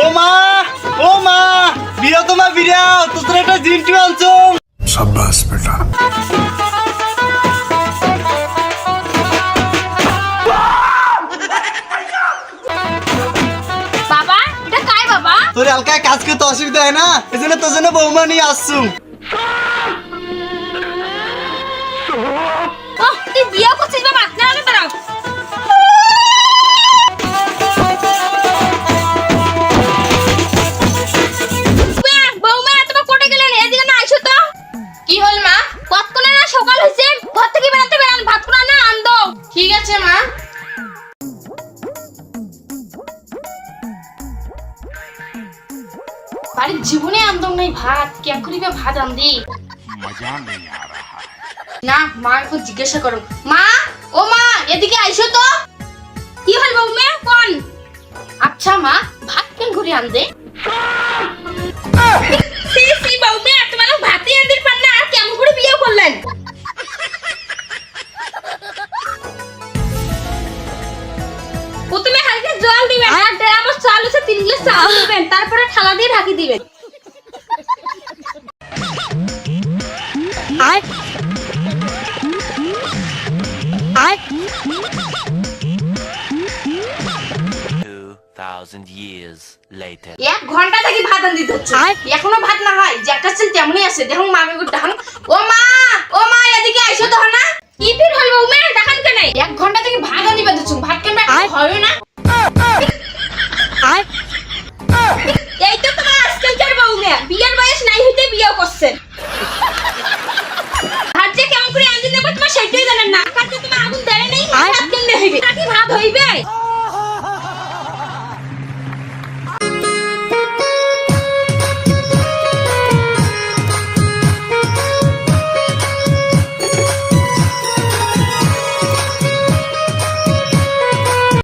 ও মা ও মা প্রিয়তমা বিরাও তোর একটা জিন্টু আনছো। সাব্বাস বেটা। তোর কাজ করতে অসুবিধা হয় না? এজন্য তোর জন্য বৌমা নিয়ে আসছু। তুই করছিস বাড়ির জীবনে আনতাম নাই ভাত কে করিবে ভাত আনদি না মা একটু জিজ্ঞাসা করো মা ও মা এদিকে আইসো তো কি হল বৌমা কোন আচ্ছা মা ভাত কেন ঘুরে আনদে দিবেন। years later. এক ঘণ্টা থেকে ভাত আন দিতে হচ্ছে এখনও ভাত না হয় যে একটা তেমনই আছে। দেখুন মামি গো ও মা ভাত হইবে?